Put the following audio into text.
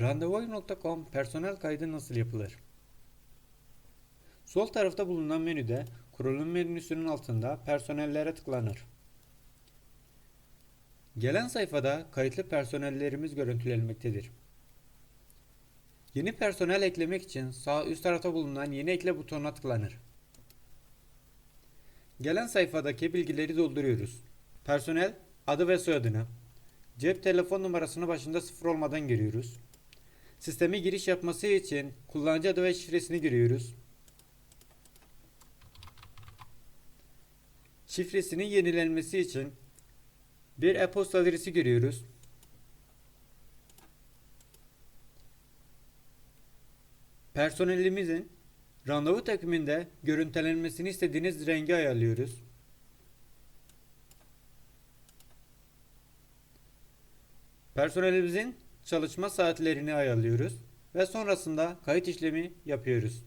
Randevu.com personel kaydı nasıl yapılır? Sol tarafta bulunan menüde kurulum menüsünün altında personellere tıklanır. Gelen sayfada kayıtlı personellerimiz görüntülenmektedir. Yeni personel eklemek için sağ üst tarafta bulunan yeni ekle butonuna tıklanır. Gelen sayfadaki bilgileri dolduruyoruz. Personel adı ve soyadını, cep telefon numarasını başında sıfır olmadan giriyoruz. Sisteme giriş yapması için kullanıcı adı ve şifresini giriyoruz. Şifresinin yenilenmesi için bir e-posta adresi giriyoruz. Personelimizin randevu takviminde görüntülenmesini istediğiniz rengi ayarlıyoruz. Personelimizin çalışma saatlerini ayarlıyoruz ve sonrasında kayıt işlemi yapıyoruz.